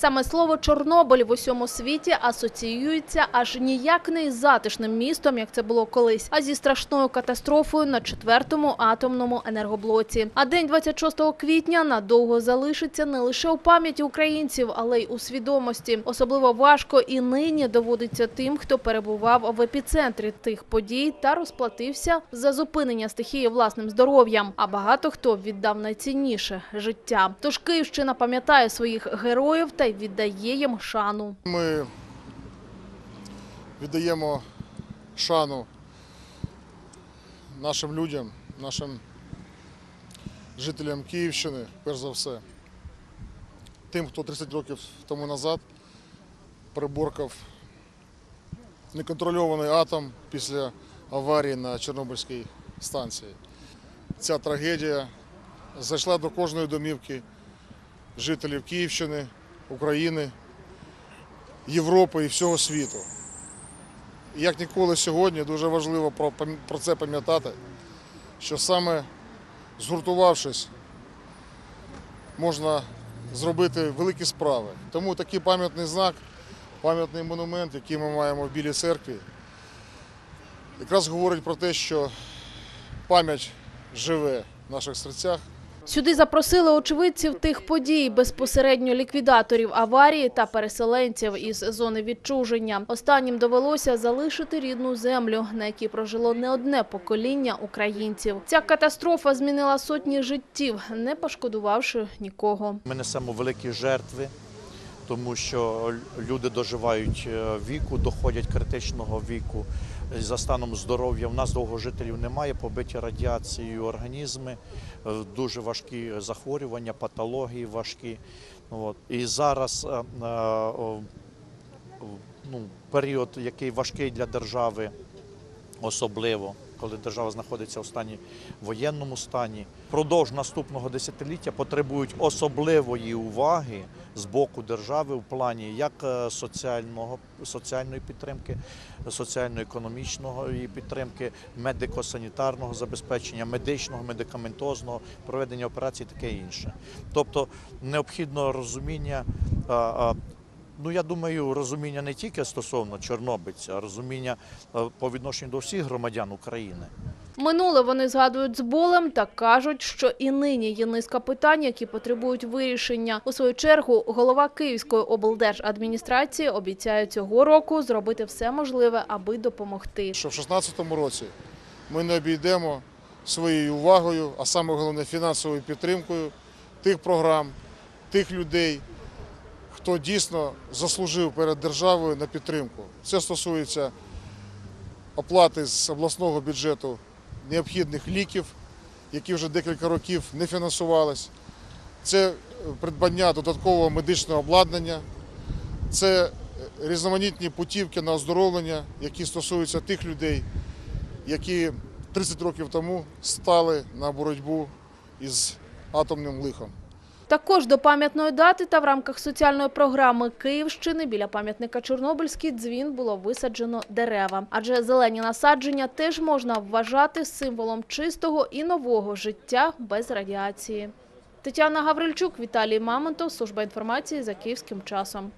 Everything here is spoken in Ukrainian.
Саме слово Чорнобиль в усьому світі асоціюється аж ніяк не із затишним містом, як це було колись, а зі страшною катастрофою на четвертому атомному енергоблоці. А день 26 квітня надовго залишиться не лише у пам'яті українців, але й у свідомості. Особливо важко і нині доводиться тим, хто перебував в епіцентрі тих подій та розплатився за зупинення стихії власним здоров'ям. А багато хто віддав найцінніше життя. Тож Київщина пам'ятає своїх героїв та й віддає їм шану. Ми віддаємо шану нашим людям, нашим жителям Київщини, перш за все. Тим, хто 30 років тому назад приборкав неконтрольований атом після аварії на Чорнобильській станції. Ця трагедія зайшла до кожної домівки жителів Київщини, України, Європи і всього світу. Як ніколи сьогодні дуже важливо про це пам'ятати, що саме згуртувавшись, можна зробити великі справи. Тому такий пам'ятний знак, пам'ятний монумент, який ми маємо в Білій церкві, якраз говорить про те, що пам'ять живе в наших серцях. Сюди запросили очевидців тих подій, безпосередньо ліквідаторів аварії та переселенців із зони відчуження. Останнім довелося залишити рідну землю, на якій прожило не одне покоління українців. Ця катастрофа змінила сотні життів, не пошкодувавши нікого. Ми несемо великі жертви, тому що люди доживають е, віку, доходять критичного віку за станом здоров'я. У нас довгожителів немає, побиті радіацією організми, е, дуже важкі захворювання, патології важкі. От. І зараз е, ну, період, який важкий для держави, особливо коли держава знаходиться у стані воєнному стані, продовж наступного десятиліття потребують особливої уваги з боку держави в плані як е, соціального соціальної підтримки, соціально-економічної підтримки, медико-санітарного забезпечення, медичного, медикаментозного, проведення операцій, таке інше. Тобто необхідно розуміння. Ну, я думаю, розуміння не тільки стосовно чорнобильця, а розуміння е, по відношенню до всіх громадян України. Минуле вони згадують з болем та кажуть, що і нині є низка питань, які потребують вирішення. У свою чергу голова Київської облдержадміністрації обіцяє цього року зробити все можливе, аби допомогти. що в 2016 році ми не обійдемо своєю увагою, а саме головне фінансовою підтримкою тих програм, тих людей, хто дійсно заслужив перед державою на підтримку. Це стосується оплати з обласного бюджету необхідних ліків, які вже декілька років не фінансувались. Це е, придбання додаткового медичного обладнання, це е, різноманітні путівки на оздоровлення, які стосуються тих людей, які 30 років тому стали на боротьбу із атомним лихом. Також до пам'ятної дати та в рамках соціальної програми Київщини біля пам'ятника Чорнобильський дзвін було висаджено дерева. Адже зелені насадження теж можна вважати символом чистого і нового життя без радіації. Тетяна Гаврильчук, Віталій Мамонтов, Служба інформації за київським часом.